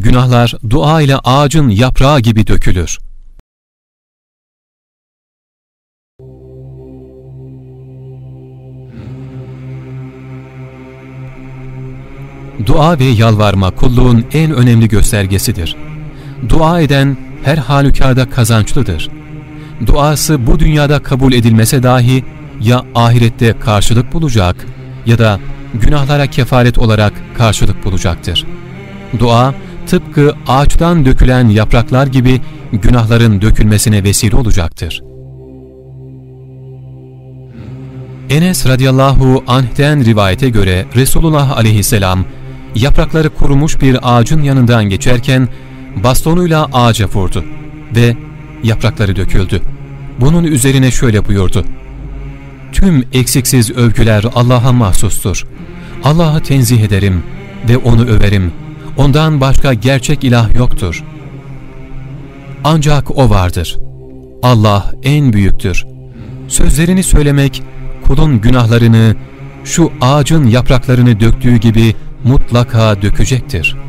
günahlar dua ile ağacın yaprağı gibi dökülür. Dua ve yalvarma kulluğun en önemli göstergesidir. Dua eden her halükarda kazançlıdır. Duası bu dünyada kabul edilmese dahi ya ahirette karşılık bulacak ya da günahlara kefaret olarak karşılık bulacaktır. Dua tıpkı ağaçtan dökülen yapraklar gibi günahların dökülmesine vesile olacaktır. Enes radıyallahu anh'ten rivayete göre Resulullah aleyhisselam yaprakları kurumuş bir ağacın yanından geçerken bastonuyla ağaca vurdu ve yaprakları döküldü. Bunun üzerine şöyle buyurdu. Tüm eksiksiz övgüler Allah'a mahsustur. Allah'ı tenzih ederim ve O'nu överim. Ondan başka gerçek ilah yoktur. Ancak O vardır. Allah en büyüktür. Sözlerini söylemek, kulun günahlarını, şu ağacın yapraklarını döktüğü gibi mutlaka dökecektir.''